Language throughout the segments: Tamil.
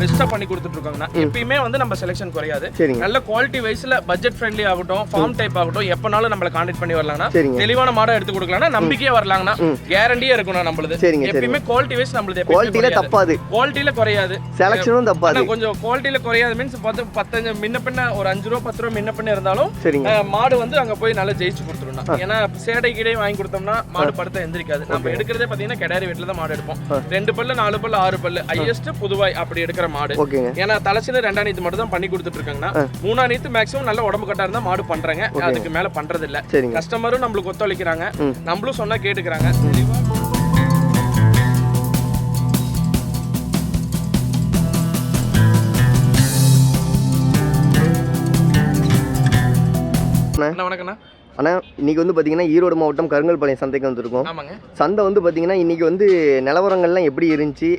பெஸ்ட்டாக பண்ணி கொடுத்துட்டு இருக்காங்கண்ணா எப்பயுமே வந்து நம்ம செலெக்ஷன் குறையாது. நல்ல குவாலிட்டி வைஸ்ல பட்ஜெட் ஃப்ரெண்ட்லி ஆகட்டும் ஃபார்ம் டைப் ஆகட்டும் எப்பனாலும் நம்மள கான்டாக்ட் பண்ணி வரலாம்னா தெளிவான மாடை எடுத்து கொடுக்கலாம்னா நம்பிக்கையா வரலாங்கண்ணா கேரண்டியா இருக்கணும் நம்மளுது. எப்பயுமே குவாலிட்டி வைஸ் நம்மளுது குவாலிட்டியில தப்பாது. குவாலிட்டியில குறையாது. செலெக்ஷனும் தப்பாது. கொஞ்சம் குவாலிட்டியில குறையாது. மீன்ஸ் பார்த்து பத்தஞ்சு முன்ன பின்ன ஒரு அஞ்சு ரூபா பத்து ரூபா முன்ன பின்ன இருந்தாலும் மாடு வந்து அங்க போய் நல்லா ஜெயிச்சு கொடுத்துருணும் ஏன்னா சேடை கீடை வாங்கி கொடுத்தோம்னா மாடு படுத்த எந்திரிக்காது. நம்ம எடுக்கிறதே பாத்தீங்கன்னா கிடாரி வீட்டுல தான் மாடு எடுப்போம். ரெண்டு பல்லு நாலு பல்லு ஆறு பல்லு ஹையஸ்ட் புதுவாய் அப்படி எடுக்கிற மாடு. ஓகேங்க. ஏன்னா தலைச்சில ரெண்டாம் நீத்து மட்டும் தான் பண்ணி கொடுத்துட்டு இருக்காங்கன்னா மூணாம் நீத்து மேக்ஸிமம் நல்ல உடம்பு கட்டா இருந்தா மாடு பண்றாங்க. அதுக்கு மேல பண்றது இல்ல கஸ்டமரும் நம்மளுக்கு ஒத்துழைக்கிறாங்க. நம்மளும் சொன்னா கேட்டுக்கிறாங்க. வணக்கண்ணா ஆனா இன்னைக்கு வந்து பாத்தீங்கன்னா ஈரோடு மாவட்டம் கருங்கல்பாளையம் சந்தைக்கு வந்திருக்கோம். ஆமாங்க. சந்தை வந்து பாத்தீங்கன்னா இன்னைக்கு வந்து நிலவரங்கள்லாம் எப்படி இருந்துச்சு?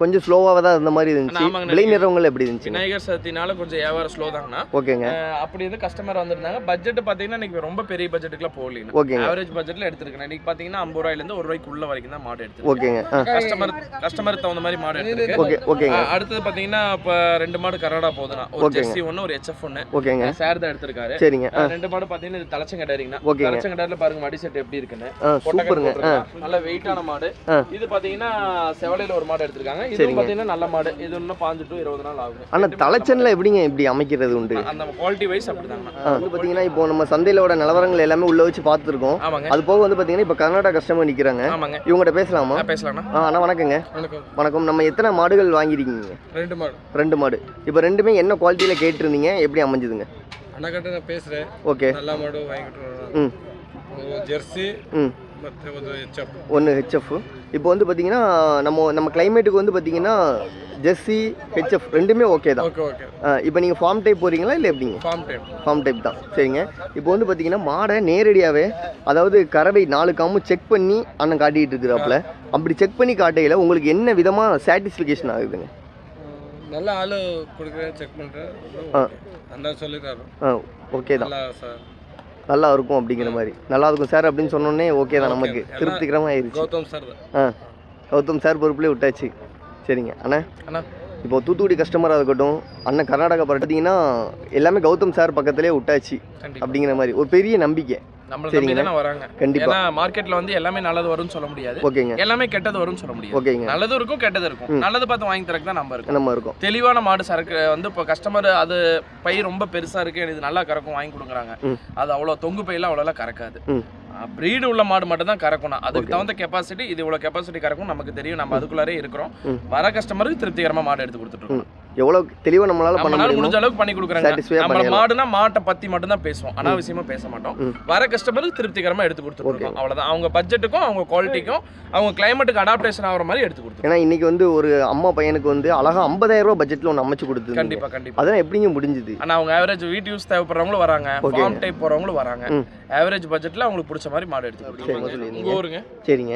கொஞ்சம் ஸ்லோவாக தான் இருந்த மாதிரி இருந்துச்சு. விலை நிறவங்கள் எப்படி இருந்துச்சு? விநாயகர் சதுர்த்தினால கொஞ்சம் வியாபாரம் ஸ்லோ தாங்கண்ணா ஓகேங்க. அப்படி இருந்து கஸ்டமர் வந்திருந்தாங்க. பட்ஜெட் பாத்தீங்கன்னா இன்னைக்கு ரொம்ப பெரிய பட்ஜெட்டுக்குலாம் போகலீங்க. ஓகேங்க. ஆவரேஜ் பட்ஜெட்ல எடுத்திருக்கேன். இன்னைக்கு பாத்தீங்கன்னா ஐம்பது ரூபாயில ஒரு ரூபாய்க்கு உள்ள வரைக்கும் தான் மாடு எடுத்து ஓகேங்க. கஸ்டமர் கஸ்டமர் தகுந்த மாதிரி மாடு எடுத்திருக்கு ஓகே ஓகேங்க. அடுத்தது பாத்தீங்கன்னா இப்ப ரெண்டு மாடு கரடா போகுதுண்ணா. ஒரு. ஜெர்சி ஒன்னு ஒரு ஹெச்எஃப் ஒன்னு ஓகேங்க. சார் தான் எடுத்திருக்காரு. சரிங்க. ரெண்டு மாடு பாத்தீங்கன்னா இது தலைச்சங்கடாரில பாருங்க மடி செட் எப்படி இருக்குன்னு. சூப்பருங்க. நல்ல வெயிட்டான மாடு. இது பாத்தீங்கன்னா செவலையில ஒரு மாடு எடுத்திருக்காங்க. இது சரிங்க. பாத்தீங்கன்னா நல்ல மாடு. இது இன்னும் பாஞ்சு டு இருபது நாள் ஆகும் ஆனால் தலைச்சனில் எப்படிங்க இப்படி அமைக்கிறது உண்டு? அந்த குவாலிட்டி வைஸ் அப்படிதாங்கண்ணா. வந்து பார்த்தீங்கன்னா இப்போ நம்ம சந்தையிலோட நிலவரங்கள் எல்லாமே உள்ள வச்சு பார்த்துருக்கோம். அது போக வந்து பார்த்தீங்கன்னா இப்போ கர்நாடகா கஸ்டமர் நிற்கிறாங்க ஆமாங்க. இவங்ககிட்ட பேசலாமா? பேசலாம்ண்ணா ஆ அண்ணா வணக்கங்க. வணக்கம். வணக்கம். நம்ம எத்தனை மாடுகள் வாங்கியிருக்கீங்க? ரெண்டு மாடு. ரெண்டு மாடு. இப்போ ரெண்டுமே என்ன குவாலிட்டியில் கேட்டிருந்தீங்க? எப்படி அமைஞ்சுதுங்க? ಅಣ್ಣಗಂಟ ನಾನು ಪೇಸ್ರೆ ಓಕೆ ಎಲ್ಲ ಮಾಡು வாங்கிட்டு ஜெர்சி மற்ற ஒரு ஹெச்எஃப் ஒன்று ஹெச்எஃப் இப்போ வந்து பார்த்தீங்கன்னா நம்ம நம்ம கிளைமேட்டுக்கு வந்து பார்த்தீங்கன்னா ஜெஸ்ஸி ஹெச்எஃப் ரெண்டுமே ஓகே தான். ஓகே ஓகே இப்போ நீங்கள் ஃபார்ம் டைப் போகிறீங்களா இல்லை எப்படிங்க? ஃபார்ம் டைப் ஃபார்ம் டைப் தான். சரிங்க. இப்போ வந்து பார்த்தீங்கன்னா மாடை நேரடியாகவே அதாவது கறவை நாலு காமும் செக் பண்ணி அண்ணன் காட்டிகிட்டு இருக்கிறாப்புல. அப்படி செக் பண்ணி காட்டையில் உங்களுக்கு என்ன விதமாக சாட்டிஸ்ஃபிகேஷன் ஆகுதுங்க? நல்ல ஆளு கொடுக்குற செக் பண்ணுறேன் அந்த ஆ. ஓகே தான். சார் நல்லா இருக்கும் அப்படிங்கிற மாதிரி. நல்லா இருக்கும் சார் அப்படின்னு சொன்னோன்னே ஓகே தான் நமக்கு. திருப்திகரமாக ஆயிருச்சு. கௌதம் சார் ஆ கௌதம் சார் பொறுப்புலேயே விட்டாச்சு. சரிங்க. அண்ணா அண்ணா. இப்போ தூத்துக்குடி கஸ்டமராக இருக்கட்டும் அண்ணன் கர்நாடகா பார்த்தீங்கன்னா எல்லாமே கௌதம் சார் பக்கத்துலேயே விட்டாச்சு அப்படிங்கிற மாதிரி. ஒரு பெரிய நம்பிக்கை. நம்மள. நம்பி தானே வராங்க. ஏன்னா மார்க்கெட்ல வந்து எல்லாமே நல்லது வரும்னு சொல்ல முடியாது. ஓகேங்க. எல்லாமே கெட்டது வரும்னு சொல்ல முடியாது. ஓகேங்க. நல்லதும் இருக்கும் கெட்டது இருக்கும். நல்லது பார்த்து வாங்கி தரக்கு தான் நம்ம இருக்கும். நம்ம இருக்கோம். தெளிவான மாடு சரக்கு வந்து இப்போ கஸ்டமர் அது பை ரொம்ப பெருசா இருக்கு எனக்கு இது நல்லா கறக்கும் வாங்கி கொடுக்குறாங்க. அது அவ்வளோ தொங்கு பையெல்லாம் அவ்வளோலாம் கறக்காது. ப்ரீடு உள்ள மாடு மட்டும் தான் கறக்கணும் அதுக்கு. தகுந்த கெப்பாசிட்டி இது இவ்வளோ கெப்பாசிட்டி கறக்கும் நமக்கு தெரியும். நம்ம அதுக்குள்ளாரே இருக்கிறோம். வர கஸ்டமருக்கு திருப்திகரமா மாடு எடுத்து கொடுத்துட்டு இருக்கோம். எவ்வளோ தெளிவாக நம்மளால பண்ண முடிஞ்ச அளவுக்கு பண்ணி கொடுக்குறாங்க. நம்ம. மாடுனா மாட்டை பத்தி மட்டும் தான் பேசுவோம் அனாவசியமா பேச மாட்டோம். வர கஸ்டமருக்கு திருப்திகரமா எடுத்து கொடுத்துருக்கோம் அவ்வளவுதான். அவங்க பட்ஜெட்டுக்கும் அவங்க குவாலிட்டிக்கும் அவங்க கிளைமேட்டுக்கு அடாப்டேஷன் ஆகிற மாதிரி எடுத்து கொடுத்துருக்கோம். ஏன்னா இன்னைக்கு வந்து ஒரு அம்மா பையனுக்கு வந்து அழகா 50000 ரூபாய் பட்ஜெட்ல ஒன்று அமைச்சு கொடுத்துருந்தீங்க. கண்டிப்பா கண்டிப்பா. அதெல்லாம் எப்படிங்க முடிஞ்சுது? ஆனா அவங்க ஆவரேஜ் வீட்டு யூஸ் தேவைப்படுறவங்களும் வராங்க. ஃபார்ம் டைப் போறவங்களும் வராங்க. ஆவரேஜ் பட்ஜெட்ல அவங்களுக்கு பிடிச்ச மாதிரி மாடு எடுத்து சரிங்க.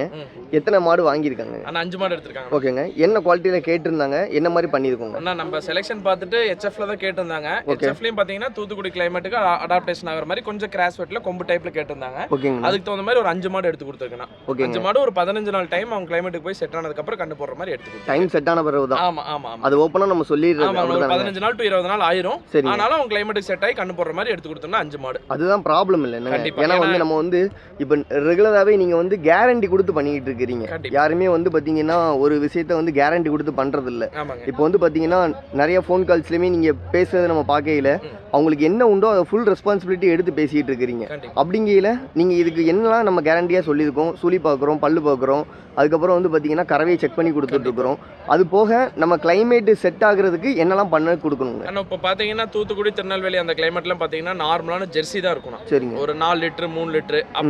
எத்தனை மாடு வாங்கியிருக்காங்க? ஆனா அஞ்சு மாடு எடுத்திருக்காங்க. ஓகேங்க. என்ன குவாலிட்டியில் கேட்டிருந்தாங்க? என்ன மாதிரி பண்ணியிருக்கோங்க? அண்ணா நம்ம செலெக்ஷன் பார்த்துட்டு ஹெச்எஃப்ல தான் கேட்டிருந்தாங்க. Okay. ஹெச்எஃப்லயும் பாத்தீங்கன்னா தூத்துக்குடி கிளைமேட்டுக்கு அடாப்டேஷன் ஆகிற மாதிரி கொஞ்சம் கிராஸ் வெட்ல கொம்பு டைப்ல கேட்டிருந்தாங்க. ஓகேங்க அதுக்கு தகுந்த மாதிரி ஒரு அஞ்சு மாடு எடுத்து கொடுத்துருக்கேன் ஓகேங்க. அஞ்சு மாடு ஒரு பதினஞ்சு நாள் டைம் அவங்க கிளைமேட்டுக்கு போய் செட் ஆனதுக்கு அப்புறம் கண்டு போடுற மாதிரி எடுத்து டைம் செட் ஆன பிறகு தான். ஆமா ஆமா ஆமா. அது ஓப்பனாக நம்ம ஒரு அப்படிதானே பதினஞ்சு நாள் டு இருபது நாள் ஆயிரும். சரிங்க. ஆனாலும் அவங்க கிளைமேட்டுக்கு செட் ஆகி கண்ணு போடுற மாதிரி எடுத்து கொடுத்தோம்னா அஞ்சு மாடு. அதுதான் ப்ராப்ளம் இல்லை. ஏன்னா வந்து நம்ம வந்து இப்போ ரெகுலராகவே நீங்கள் வந்து கேரண்டி கொடுத்து பண்ணிக்கிட்டு இருக்கிறீங்க. யாருமே வந்து பார்த்தீங்கன்னா ஒரு விஷயத்த வந்து கேரண்டி கொடுத்து பண்ணுறது இல்ல ஆமாங்க. இப்போ வந்து பார்த்தீங்கன்னா நிறைய ஃபோன் கால்ஸ்லையுமே நீங்கள் பேசுறது நம்ம பார்க்கையில. அவங்களுக்கு என்ன உண்டோ அதை ஃபுல் ரெஸ்பான்சிபிலிட்டி எடுத்து பேசிக்கிட்டு இருக்கிறீங்க. அப்படிங்கையில் நீங்கள் இதுக்கு என்னலாம் நம்ம கேரண்டியாக சொல்லியிருக்கோம்? சுழி பார்க்குறோம் பல்லு பார்க்குறோம். அதுக்கப்புறம் வந்து பார்த்தீங்கன்னா கறவையை செக் பண்ணி கொடுத்துட்ருக்குறோம் அது போக நம்ம கிளைமேட்டு செட் ஆகுறதுக்கு என்னெல்லாம் பண்ண கொடுக்கணுங்க? ஆனா இப்போ பாத்தீங்கன்னா தூத்துக்குடி திருநெல்வேலி அந்த கிளைமேட்லாம் பாத்தீங்கன்னா நார்மலான ஜெர்சி தான் இருக்கணும் சரிங்க. ஒரு நாலு லிட்டரு மூணு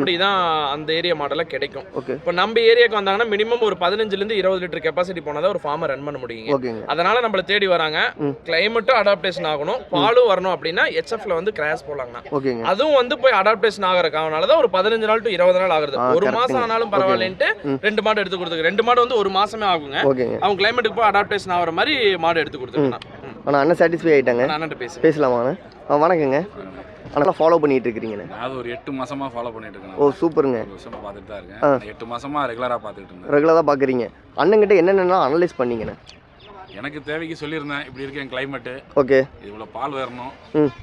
அப்படிதான் அந்த ஏரியா மாடலாம் கிடைக்கும். ஓகே இப்போ நம்ம ஏரியாக்கு வந்தாங்கன்னா மினிமம் ஒரு பதினஞ்சுல இருந்து இருபது லிட்டர் கெப்பாசிட்டி போனால் ஒரு ஃபார்மை ரன் பண்ண முடியுங்க. ஓகேங்க அதனால நம்மள தேடி வராங்க. கிளைமேட்டும் அடாப்டேஷன் ஆகணும். பாலும் வரணும் அப்படின்னா ஹெச்எஃப்ல வந்து கிராஸ் போலாங்கண்ணா அதுவும் வந்து போய் அடாப்டேஷன் ஆகிறதுக்காகனால தான் ஒரு பதினஞ்சு நாள் டு இருபது நாள் ஆகுது. ஒரு மாசம். ஆனாலும். பரவாயில்லன்ட்டு. ரெண்டு மாடு எடுத்து கொடுத்துருக்கு. ரெண்டு மாடு வந்து ஒரு மாசமே ஆகுங்க. அவங்க கிளைமேட்டுக்கு போய் அடாப்டேஷன் ஆகிற மாதிரி மாடு எடுத்து கொடுத்துருக்கேன் ஆனால் அண்ணன் சாட்டிஸ்ஃபை ஆகிட்டாங்க அண்ணன் பேசுறேன் பேசலாமா வணக்கங்க. ஆனால் ஃபாலோ பண்ணிட்டு இருக்கிறீங்கண்ணே அது ஒரு எட்டு மாசமா ஃபாலோ பண்ணிட்டு இருக்கேன் ஓ சூப்பருங்க. வருஷமா பார்த்துட்டு தான். இருக்கேன் எட்டு மாசமா ரெகுலரா பார்த்துட்டு இருந்தேன். ரெகுலராக பார்க்குறீங்க. அண்ணங்கிட்ட என்னென்னலாம் அனலைஸ் பண்ணீங்கண்ணே? எனக்கு தேவைக்கு சொல்லியிருந்தேன். இப்படி இருக்கு என் கிளைமேட்டு ஓகே இவ்வளோ பால் வரணும்.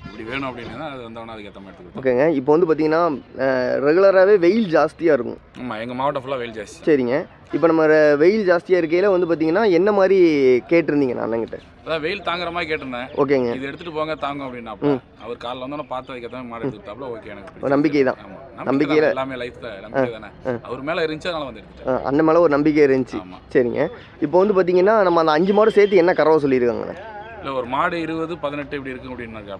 இப்படி வேணும் அப்படின்னு அது வந்தவொடனே அதுக்கேற்ற மாதிரி ஓகேங்க இப்போ வந்து பார்த்தீங்கன்னா ரெகுலராகவே வெயில் ஜாஸ்தியாக இருக்கும். ஆமாம் எங்கள் மாவட்டம் ஃபுல்லாக வெயில் ஜாஸ்தி. சரிங்க. இப்போ நம்ம வெயில் ஜாஸ்தியாக இருக்கையில் வந்து பார்த்தீங்கன்னா என்ன மாதிரி கேட்டிருந்தீங்க நான் அண்ணங்கிட்ட அதான் வெயில் தாங்குற மாதிரி கேட்டிருந்தேன் ஓகேங்க இது எடுத்துட்டு போங்க தாங்கும் அப்படின்னாப்ப அவர் காலைல வந்தோன்னே பார்த்து அதுக்கேற்ற மாதிரி மாடு எடுத்துக்கிட்டாப்ல ஓகே எனக்கு. நம்பிக்கை தான். நம்பிக்கையில- நம்பிக்கை தான். எல்லாமே லைஃப் தான் நம்பிக்கை தானே. அவர் மேலே இருந்துச்சு அதனால வந்து அண்ணன் மேலே ஒரு நம்பிக்கை இருந்துச்சு சரிங்க இப்போ வந்து பார்த்தீங்கன்னா நம்ம அந்த அஞ்சு மாடு சேர்த்து என்ன கறவை சொல்லியிருக்காங்க இல்லை ஒரு மாடு இருபது பதினெட்டு இப்படி இருக்கு அப்படின்னாக்கா.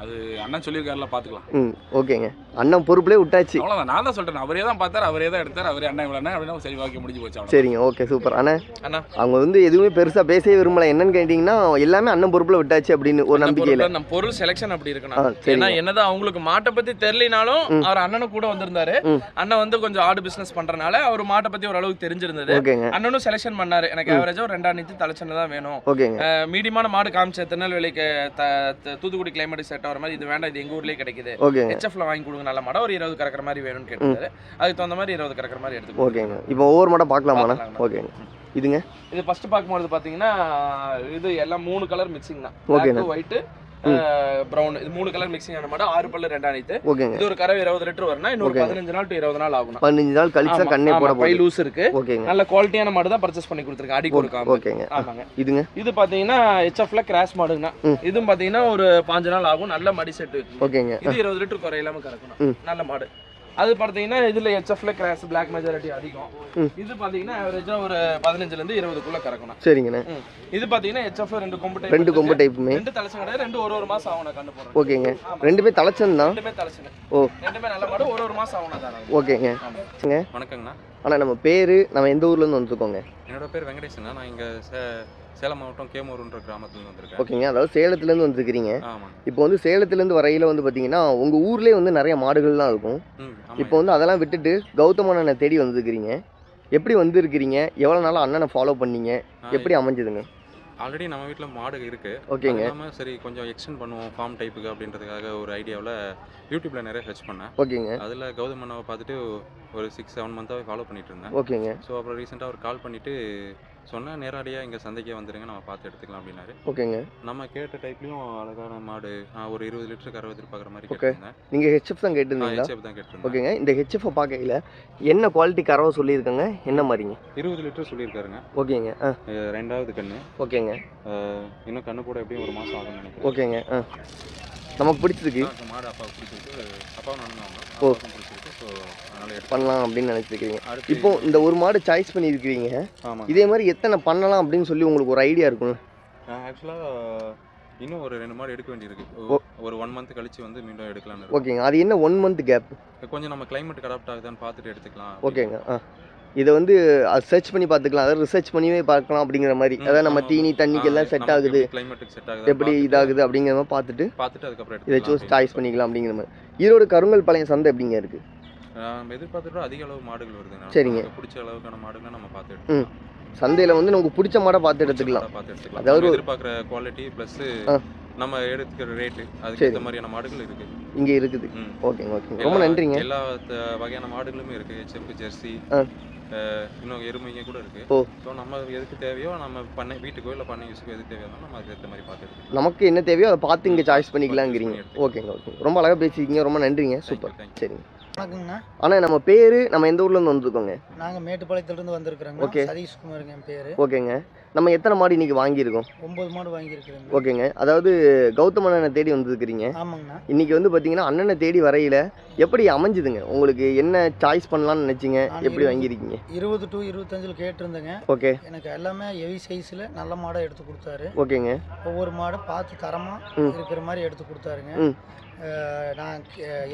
அது அண்ணன் சொல்லியிருக்காருல பார்த்துக்கலாம் ம் ஓகேங்க. அண்ணன் பொறுப்புலேயே விட்டாச்சு. அவ்வளோதான் நான் தான் சொல்றேன். அவரே தான் பார்த்தாரு அவரே தான் எடுத்தார் அவரே அண்ணன் இவ்வளோ அப்படின்னா சரி ஓகே முடிஞ்சு போச்சு சரிங்க ஓகே சூப்பர். அண்ணா அண்ணா. அவங்க வந்து எதுவுமே பெருசாக பேசவே விரும்பல. என்னன்னு கேட்டிங்கன்னா எல்லாமே அண்ணன் பொறுப்பில் விட்டாச்சு அப்படின்னு ஒரு நம்பிக்கையில். நம்ம பொருள் செலெக்ஷன் அப்படி இருக்கணும். ஏன்னா என்னதான் அவங்களுக்கு மாட்டை பத்தி தெரியலனாலும். அவர் அண்ணனும் கூட வந்திருந்தாரு. அண்ணன் வந்து கொஞ்சம் ஆடு பிசினஸ் பண்றனால அவர் மாட்டை பத்தி ஓரளவுக்கு தெரிஞ்சிருந்தது. ஓகேங்க. அண்ணனும் செலெக்ஷன் பண்ணாரு. எனக்கு ஆவரேஜா ஒரு ரெண்டாம் நீத்து தலைச்சனை தான் வேணும். ஓகேங்க. மீடியமான மாடு காமிச்ச திருநெல்வேலிக்கு த- த- தூத்துக்குடி கிளைமேட் செட் ஆகிற மாதிரி இது வேண்டாம் இது எங்க ஊர்லயே கிடைக்குது. ஹெச்எஃப்ல வாங்கி கொடுங்க நல்ல மாடா ஒரு இருபது கறக்கிற மாதிரி வேணும்னு கேட்டாரு அதுக்கு தகுந்த மாதிரி இருபது கறக்கிற மாதிரி எடுத்து ஓகேங்க. இப்போ ஒவ்வொரு மாடம் பார்க்கலாமாண்ணா. ஓகேங்க. இதுங்க? இது ஃபர்ஸ்ட் பார்க்கும்போது பாத்தீங்கன்னா இது எல்லாம் மூணு கலர் மிக்சிங் தான். ஓகேண்ணா. ப்ரௌன் இது மூணு கலர் மிக்சிங் ஆன மாடு ஆறு பல்லு ரெண்டா நீத்து ஓகேங்க. இது ஒரு கறவை இருபது லிட்டர் வரும்னா இன்னொரு. பதினஞ்சு நாள் டு இருபது நாள் ஆகும் பதினஞ்சு நாள் கழிச்சு கண்ணே போட பை லூஸ் இருக்கு. ஓகேங்க. நல்ல குவாலிட்டியான மாடு தான் பர்ச்சேஸ் பண்ணி கொடுத்துருக்கேன். அடி கொடுக்காம. ஓகேங்க. ஆமாங்க. இதுங்க? இது பாத்தீங்கன்னா ஹெச்எஃப்ல கிராஷ் மாடுங்கண்ணா. இதுவும் பாத்தீங்கன்னா ஒரு பாஞ்சு நாள் ஆகும். நல்ல மடி செட்டு ஓகேங்க. இது இருபது லிட்டர் குறையில்லாம கறக்கணும். நல்ல மாடு. அது பார்த்தீங்கன்னா இதுல ஹெச்எஃப்ல கிராஸ் பிளாக் மெஜாரிட்டி அதிகம். இது பாத்தீங்கன்னா ஆவரேஜா ஒரு பதினஞ்சுல இருந்து இருபதுக்குள்ள கறக்கணும். சரிங்கண்ணே. இது பாத்தீங்கன்னா ஹெச்எஃப் ரெண்டு கொம்பு type ரெண்டு கொம்பு. டைப்புமே ரெண்டு தலைச்சம் கிடையாது ரெண்டு ஒரு ஒரு மாசம் ஆகும் நான் கண்டு போறேன் ஓகேங்க ரெண்டுமே தலைச்சன் தான்? ரெண்டுமே தலைச்சுங்க ஓ. ரெண்டுமே நல்ல மாடு ஒரு ஒரு மாசம் ஆகும் தான் ஓகேங்க. வணக்கங்கண்ணா. ஆனால் நம்ம பேர் நம்ம எந்த ஊர்லேருந்து வந்துருக்கோங்க? என்னோட பேர் வெங்கடேசண்ணா நான் இங்கே சேலம் மாவட்டம் கேமூருன்ற கிராமத்துலேருந்து வந்திருக்கேன். ஓகேங்க. அதாவது சேலத்துலேருந்து வந்துருக்கிறீங்க. இப்போ வந்து சேலத்துலேருந்து வரையில் வந்து பார்த்தீங்கன்னா உங்கள் ஊர்லேயே வந்து நிறைய மாடுகள்லாம் இருக்கும். இப்போ வந்து அதெல்லாம் விட்டுட்டு கௌதம் அண்ணனை தேடி வந்துருக்கிறீங்க. எப்படி வந்திருக்கிறீங்க? எவ்வளோ நாளாக அண்ணனை ஃபாலோ பண்ணீங்க? எப்படி அமைஞ்சதுங்க? ஆல்ரெடி நம்ம வீட்டில் மாடு இருக்கு. ஓகேங்க. இல்லாமல் சரி கொஞ்சம் எக்ஸ்டெண்ட் பண்ணுவோம் ஃபார்ம் டைப்புக்கு அப்படின்றதுக்காக ஒரு ஐடியாவில் யூடியூப்ல நிறைய சர்ச் பண்ணேன். ஓகேங்க. அதில் கௌதம் அண்ணாவை பார்த்துட்டு ஒரு சிக்ஸ் செவன் மந்த்தாகவே ஃபாலோ பண்ணிட்டு இருந்தேன். ஓகேங்க. ஸோ அப்புறம் ரீசெண்டாக அவர் கால் பண்ணிட்டு சொன்னேன் நேரடியாக இங்கே சந்தைக்கே வந்துருங்க நம்ம பார்த்து எடுத்துக்கலாம் அப்படின்னாரு. ஓகேங்க. நம்ம கேட்ட டைப்லையும் அழகான மாடு ஒரு இருபது லிட்டருக்கு அறுபது எதிர்பார்க்குற மாதிரி. கேட்டிருந்தேன். நீங்கள் ஹெச்எஃப் தான் நான் கேட்டிருந்தீங்களா ஹெச்எஃப் தான் கேட்டிருந்தேன். ஓகேங்க. இந்த ஹெச்எஃப்பை பார்க்கையில் என்ன குவாலிட்டி கறவை சொல்லியிருக்காங்க? என்ன மாதிரிங்க? இருபது லிட்டர் சொல்லியிருக்காருங்க. ஓகேங்க. ரெண்டாவது கண்ணு. ஓகேங்க. இன்னும் கண்ணு போட எப்படியும் ஒரு மாதம் ஆகும்னு நினைக்கிறேன். ஓகேங்க. ஆ. நமக்கு பிடிச்சிருக்கு. மாடு அப்பாவுக்கு பிடிச்சிருக்கு. அப்பாவும் தான் ஓ. பிடிச்சிருக்கு. ஸோ பண்ணலாம். அப்படின்னு நினச்சிருக்கீங்க அடுத்து இப்போ இந்த ஒரு மாடு சாய்ஸ் பண்ணியிருக்கிறீங்க. இதே மாதிரி எத்தனை பண்ணலாம் அப்படின்னு சொல்லி உங்களுக்கு ஒரு ஐடியா இருக்கும் ஆக்சுவலாக இன்னும் ஒரு ரெண்டு மாடு எடுக்க வேண்டியிருக்கு. ஒரு ஒன் மந்த் கழிச்சு வந்து மீண்டும் எடுக்கலாம்னு இருக்கோம். ஓகேங்க. அது என்ன ஒன் மந்த் கேப் கொஞ்சம் நம்ம கிளைமேட்டுக்கு அடாப்ட் ஆகுதான்னு பார்த்துட்டு எடுத்துக்கலாம் ஓகேங்க. ஆ. இதை வந்து சர்ச் பண்ணி பார்த்துக்கலாம். அதாவது ரிசர்ச் பண்ணியே பார்க்கலாம் அப்படிங்கிற மாதிரி. அதாவது நம்ம. தீனி தண்ணிக்கு எல்லாம் செட் ஆகுது. கிளைமேட்டுக்கு செட் ஆகுது எப்படி இதாகுது அப்படிங்கிற மாதிரி பார்த்துட்டு பார்த்துட்டு அதுக்கப்புறம் இதை சூஸ் சாய்ஸ் பண்ணிக்கலாம் அப்படிங்கிற மாதிரி. ஈரோடு கருங்கல் பாளையம் சந்தை எப்படிங்க இருக்கு? நம்ம எதிர்பார்த்துட்டு அதிக அளவு மாடுகள் வருது. சரிங்க. பிடிச்ச அளவுக்கான மாடுகளை நம்ம பார்த்து எடுத்துக்கலாம். சந்தையில் வந்து நமக்கு பிடிச்ச மாடை பார்த்து எடுத்துக்கலாம். பார்த்து எடுத்துக்கலாம். அதாவது எதிர்பார்க்குற குவாலிட்டி ப்ளஸ். நம்ம எடுத்துக்கிற ரேட்டு அதுக்கு. ஏற்ற மாதிரியான மாடுகள் இருக்கு. இங்கே இருக்குது. ஓகேங்க ஓகேங்க. ரொம்ப நன்றிங்க. எல்லா வகையான மாடுகளுமே இருக்கு. செம்பு ஜெர்சி இன்னும் எருமைங்க கூட இருக்கு. ஸோ நம்ம எதுக்கு தேவையோ நம்ம பண்ணை வீட்டுக்கோ இல்லை பண்ணை யூஸுக்கோ எது தேவையோ நம்ம அதுக்கு ஏற்ற மாதிரி பார்த்து நமக்கு என்ன தேவையோ அதை பார்த்து இங்கே சாய்ஸ் பண்ணிக்கலாங்கிறீங்க. ஓகேங்க ஓகே ரொம்ப அழகாக பேசிக்கிங்க ரொம்ப நன்றிங்க. சூப்பர். சரிங்க. வணக்கங்கண்ணா நம்ம பேர் நம்ம எந்த ஊர்லேருந்து வந்திருக்கோங்க? நாங்கள் மேட்டுப்பாளையத்துலேருந்து வந்திருக்கிறோங்க. Okay. சதீஷ்குமாருங்க என் பேர். ஓகேங்க. நம்ம எத்தனை மாடு இன்னைக்கு வாங்கியிருக்கோம்? ஒம்பது மாடு வாங்கியிருக்கிறேங்க. ஓகேங்க. அதாவது கௌதம் அண்ணனை தேடி வந்திருக்கிறீங்க. ஆமாங்கண்ணா. இன்னைக்கு வந்து பார்த்தீங்கன்னா அண்ணனை தேடி வரையில எப்படி அமைஞ்சுதுங்க? உங்களுக்கு என்ன சாய்ஸ் பண்ணலாம்னு நினைச்சீங்க? நான் எப்படி வாங்கியிருக்கீங்க? இருபது டு இருபத்தஞ்சில் கேட்டிருந்தேங்க. ஓகே. எனக்கு எல்லாமே ஹெவி சைஸில் நல்ல மாடாக எடுத்து கொடுத்தாரு. ஓகேங்க. ஒவ்வொரு மாடும் பார்த்து தரமாக. இருக்கிற மாதிரி எடுத்து கொடுத்தாருங்க. நான்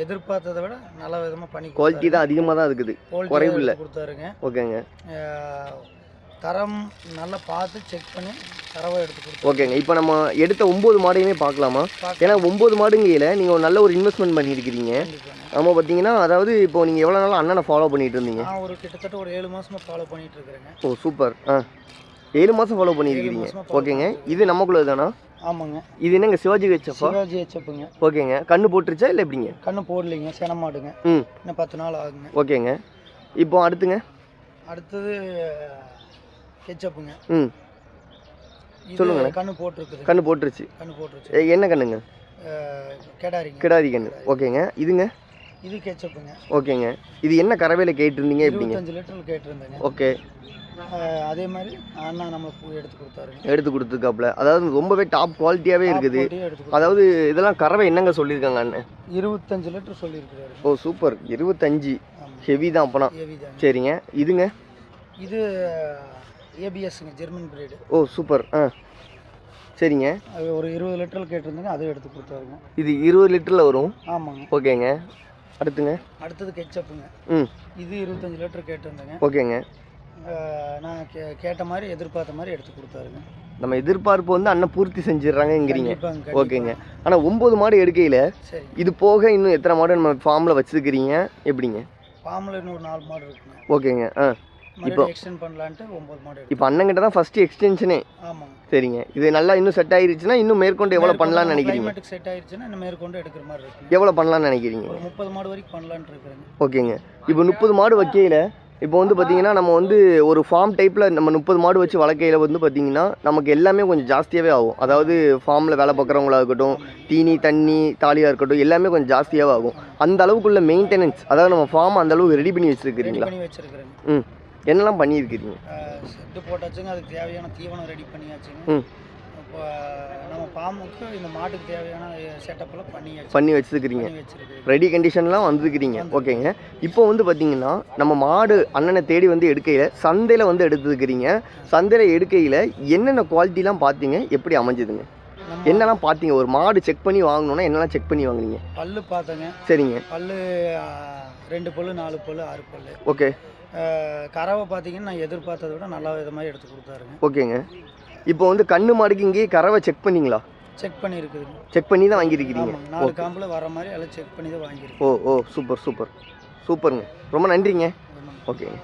எதிர்பார்த்ததை விட நல்ல விதமாக பண்ணி குவாலிட்டி தான் அதிகமாக தான் இருக்குது. குறைவு இல்ல. கொடுத்தாருங்க. ஓகேங்க. தரம் நல்லா பார்த்து செக் பண்ணி தரவாக எடுத்து ஓகேங்க. இப்போ நம்ம எடுத்த ஒம்பது மாடையுமே பார்க்கலாமா? பார்க்க ஏன்னா ஒம்பது மாடுங்கையில் நீங்கள் ஒரு நல்ல ஒரு இன்வெஸ்ட்மெண்ட் பண்ணியிருக்கிறீங்க. நம்ம பார்த்தீங்கன்னா அதாவது இப்போ நீங்கள் எவ்வளோ நாள் அண்ணனை ஃபாலோ பண்ணிட்டு இருந்தீங்க? நான் ஒரு கிட்டத்தட்ட ஒரு ஏழு மாசமா ஃபாலோ பண்ணிட்டு இருக்கிறேங்க. ஓ சூப்பர் ஆ. ஏழு மாதம் ஃபாலோ பண்ணியிருக்கிறீங்க ஓகேங்க இது நமக்குள்ள தானா? ஆமாங்க. இது என்னங்க சிவாஜி வச்சப்பா? சிவாஜி ஹெச்சப்புங்க ஓகேங்க கண்ணு போட்டுருச்சா இல்லை எப்படிங்க? கண்ணு போடலைங்க செனமாடுங்க. ம். இன்னும் பத்து நாள் ஆகுங்க. ஓகேங்க இப்போ அடுத்துங்க. அடுத்தது கெச்சப்புங்க. ம். இது சொல்லுங்கண்ணே. கண்ணு போட்டிருக்குது. கண்ணு போட்டுருச்சு. கண்ணு போட்டுருச்சு. என்ன கண்ணுங்க? கெடாரிங்க கிடாரி கண்ணு. ஓகேங்க இதுங்க? இது கெச்சப்புங்க. ஓகேங்க. இது என்ன கறவையில் கேட்டிருந்தீங்க எப்படிங்க? இருபத்தஞ்சு லிட்டர் கேட்டிருந்தேங்க. ஓகே. அதே மாதிரி அண்ணா நம்மளுக்கு எடுத்து கொடுத்தாருங்க. எடுத்து கொடுத்துருக்காப்புல. அதாவது ரொம்பவே டாப் குவாலிட்டியாகவே இருக்குது. கொடுத்தாரு. அதாவது இதெல்லாம் கறவை என்னங்க சொல்லியிருக்காங்க அண்ணன் இருபத்தஞ்சு லிட்டர் சொல்லியிருக்கிறாரு. ஓ சூப்பர். இருபத்தஞ்சு. ஹெவி தான் அப்போனா. சரிங்க. இதுங்க? இது ஏபிஎஸ்ங்க ஜெர்மன் பிரீடு ஓ சூப்பர். ஆ. சரிங்க. அது ஒரு இருபது லிட்டர் கேட்டிருந்தேங்க அதுவும் எடுத்து கொடுத்தாருங்க. இது இருபது லிட்டரில் வரும். ஆமாங்க. ஓகேங்க. அடுத்துங்க. அடுத்தது கெச்சப்புங்க. ம். இது இருபத்தஞ்சு லிட்டர் கேட்டிருந்தேங்க ஓகேங்க. நான் கே கேட்ட மாதிரி எதிர்பார்த்த மாதிரி எடுத்து கொடுத்தாருங்க. நம்ம எதிர்பார்ப்பு வந்து அண்ணன் பூர்த்தி செஞ்சிடுறாங்கங்கிறீங்க. ஓகேங்க. ஆனால் ஒம்பது மாடு எடுக்கையில் இது போக இன்னும் எத்தனை மாடு நம்ம ஃபார்மில் வச்சுருக்கிறீங்க? எப்படிங்க? பாம்பில் இன்னும் ஒரு நாலு மாடு இருக்குங்க. ஓகேங்க. ஆ. மறுபடியும் எக்ஸ்டெண்ட் பண்ணலான்ட்டு ஒம்பது மாடு எடுத்து இப்போ அண்ணங்கிட்ட தான் ஃபஸ்ட்டு எக்ஸ்டென்ஷனே ஆமாங்க. சரிங்க. இது நல்லா இன்னும் செட் ஆயிருச்சுன்னா இன்னும் மேற்கொண்டு எவ்வளோ பண்ணலாம்னு நினைக்கிறீங்க? செட் ஆயிருச்சுன்னா இன்னும் மேற்கொண்டு எடுக்கிற மாதிரி இருக்குங்க. எவ்வளோ பண்ணலாம்னு நினைக்கிறீங்க? ஒரு முப்பது மாடு வரைக்கும் பண்ணலான்ட்டு இருக்கிறேங்க. ஓகேங்க. இப்போ முப்பது மாடு வைக்கையில் இப்போ வந்து பார்த்தீங்கன்னா நம்ம வந்து ஒரு ஃபார்ம் டைப்பில் நம்ம முப்பது மாடு வச்சு வளர்க்கையில் வந்து பார்த்தீங்கன்னா நமக்கு எல்லாமே கொஞ்சம் ஜாஸ்தியாகவே ஆகும். அதாவது ஃபார்மில் வேலை பார்க்குறவங்களா இருக்கட்டும் தீனி தண்ணி தாலியாக இருக்கட்டும் எல்லாமே கொஞ்சம் ஜாஸ்தியாகவே ஆகும். அந்த அளவுக்குள்ள மெயின்டெனன்ஸ் அதாவது நம்ம ஃபார்ம் அந்த அளவுக்கு ரெடி பண்ணி வச்சுருக்கிறீங்களா? ம். என்னெல்லாம் பண்ணியிருக்கிறீங்க செட்டு போட்டாச்சுங்க. அதுக்கு தேவையான தீவனம் ரெடி பண்ணியாச்சுங்க. இப்போ நம்ம பாம்புக்கு இந்த மாட்டுக்கு தேவையான செட்டப்லாம் பண்ணி வச்சுருக்கிறீங்க. பண்ணி வச்சிருக்கிறேன் ரெடி கண்டிஷன்லாம் வந்துருக்கிறீங்க. ஓகேங்க. இப்போ வந்து பார்த்தீங்கன்னா நம்ம மாடு அண்ணனை தேடி வந்து எடுக்கையில் சந்தையில் வந்து எடுத்துருக்கிறீங்க சந்தையில் எடுக்கையில் என்னென்ன குவாலிட்டிலாம் பார்த்தீங்க எப்படி அமைஞ்சதுங்க? என்னெல்லாம் பார்த்தீங்க ஒரு மாடு செக் பண்ணி வாங்கணும்னா என்னெல்லாம் செக் பண்ணி வாங்குனீங்க? பல்லு பார்த்தேங்க. சரிங்க. பல்லு ரெண்டு பல்லு நாலு பல்லு ஆறு பல்லு. ஓகே. கறவை பார்த்தீங்கன்னா நான் எதிர்பார்த்ததை விட நல்லா வித மாதிரி எடுத்து கொடுத்தாருங்க. ஓகேங்க. இப்போ வந்து கண்ணு மாடுக்கு இங்கேயே கறவை செக் பண்ணீங்களா? செக் பண்ணியிருக்குதுங்க. செக் பண்ணி தான் வாங்கியிருக்கிறீங்க. நாலு காம்பில் வர மாதிரி எல்லாம் செக் பண்ணி தான் வாங்கியிருக்கேன். ஓ ஓ சூப்பர் சூப்பர். சூப்பருங்க. ரொம்ப நன்றிங்க. ஓகேங்க.